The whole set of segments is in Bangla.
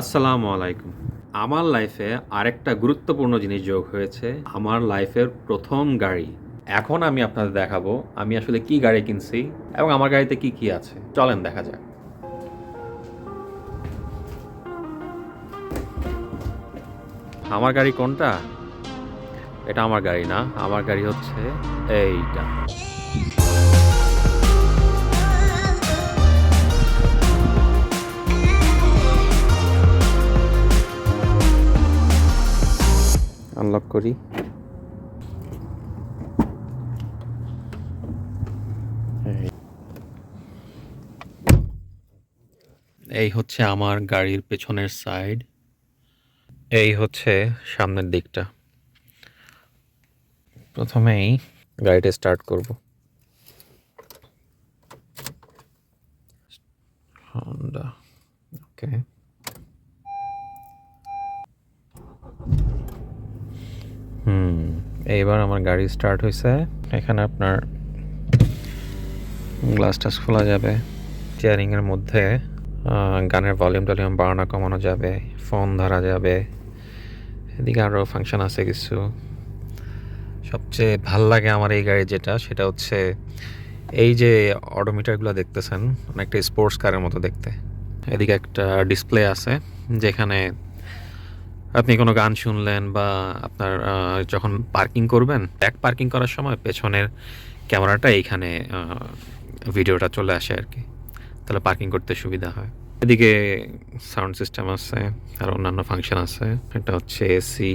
আসসালামু আলাইকুম। আমার লাইফে আরেকটা গুরুত্বপূর্ণ জিনিস যোগ হয়েছে, আমার লাইফের প্রথম গাড়ি। এখন আমি আপনাদের দেখাবো, আমি আসলে কি গাড়ি কিনছি এবং আমার গাড়িতে কি কি আছে। চলেন দেখা যাক। আমার গাড়ি কোনটা? এটা আমার গাড়ি না, আমার গাড়ি হচ্ছে এইটা। আনলক করি। এই। এই হচ্ছে আমার গাড়ির পেছনের সাইড এই হচ্ছে সামনের দিকটা। প্রথমেই গাড়িটা স্টার্ট করব। হন্ডা ওকে হুম, এইবার আমার গাড়ি স্টার্ট হয়েছে এখানে আপনার গ্লাস টাস খোলা যাবে। স্টিয়ারিংয়ের মধ্যে গানের ভলিউম টলিউম বাড়ানো কমানো যাবে ফোন ধরা যাবে। এদিকে আরও ফাংশন আছে কিছু। সবচেয়ে ভালো লাগে আমার এই গাড়ি যেটা, সেটা হচ্ছে এই যে অডোমিটারগুলো দেখতেছেন অনেকটা স্পোর্টস কারের মতো দেখতে। এদিকে একটা ডিসপ্লে আছে, যেখানে আপনি কোনো গান শুনলেন বা আপনার যখন পার্কিং করবেন ব্যাক পার্কিং করার সময় পেছনের ক্যামেরাটা এইখানে ভিডিওটা চলে আসে আর কি। তাহলে পার্কিং করতে সুবিধা হয়। এদিকে সাউন্ড সিস্টেম আছে, আর অন্যান্য ফাংশন আছে। এটা হচ্ছে এসি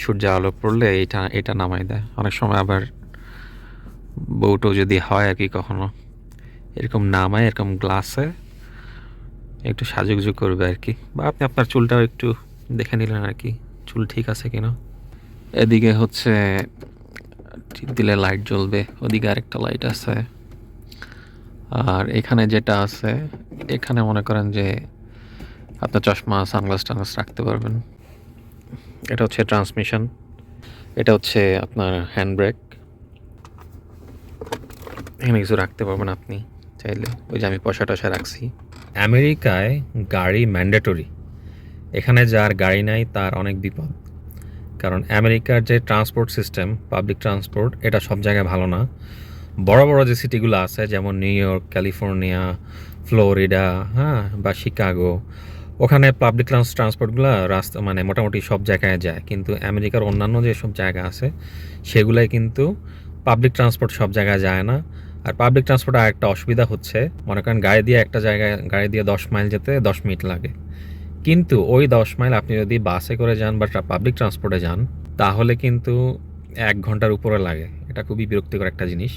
সূর্য আলো পড়লে এটা এটা নামাই দেয়। অনেক সময় আবার বউটো যদি হয় আর কি কখনো। এরকম নামায়, এরকম গ্লাসে একটু সাজুগুজু করবে আর কি। বা আপনি আপনার চুলটাও একটু দেখে নিলেন আর কি, চুল ঠিক আছে কিনা। এদিকে হচ্ছে দিলে লাইট জ্বলবে, ওদিকে আরেকটা লাইট আছে। আর এখানে যেটা আছে, এখানে মনে করেন যে আপনার চশমা সানগ্লাস টানগ্লাস রাখতে পারবেন। এটা হচ্ছে ট্রান্সমিশন এটা হচ্ছে আপনার হ্যান্ড ব্রেক এখানে কিছু রাখতে পারবেন আপনি চাইলে। ওই যে আমি পয়সা টসা রাখছি। আমেরিকায় গাড়ি ম্যান্ডেটরি। এখানে যার গাড়ি নাই, তার অনেক বিপদ। কারণ আমেরিকার যে ট্রান্সপোর্ট সিস্টেম, পাবলিক ট্রান্সপোর্ট, এটা সব জায়গায় ভালো না। বড় বড় যে সিটিগুলো আছে, যেমন নিউ ইয়র্ক, ক্যালিফোর্নিয়া, ফ্লোরিডা হ্যাঁ বা শিকাগো, ওখানে পাবলিক ট্রান্স ট্রান্সপোর্টগুলো রাস্তা মানে মোটামুটি সব জায়গায় যায়। কিন্তু আমেরিকার অন্যান্য যেসব জায়গা আছে, সেগুলাই কিন্তু পাবলিক ট্রান্সপোর্ট সব জায়গায় যায় না। আর পাবলিক ট্রান্সপোর্টে আরেকটা অসুবিধা হচ্ছে, মনে করেন গাড়ি দিয়ে একটা জায়গায়, গাড়ি দিয়ে দশ মাইল যেতে দশ মিনিট লাগে। কিন্তু ওই দশ মাইল আপনি যদি বাসে করে যান বা পাবলিক ট্রান্সপোর্টে যান, তাহলে কিন্তু এক ঘণ্টার উপরে লাগে। এটা খুবই বিরক্তিকর একটা জিনিস।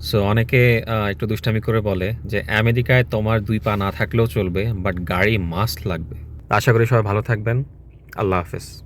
সো অনেকে একটু দুষ্টামি করে বলে যে, আমেরিকায় তোমার দুই পা না থাকলেও চলবে বাট গাড়ি মাস্ট লাগবে। আশা করি সবাই ভালো থাকবেন। আল্লাহ হাফেজ।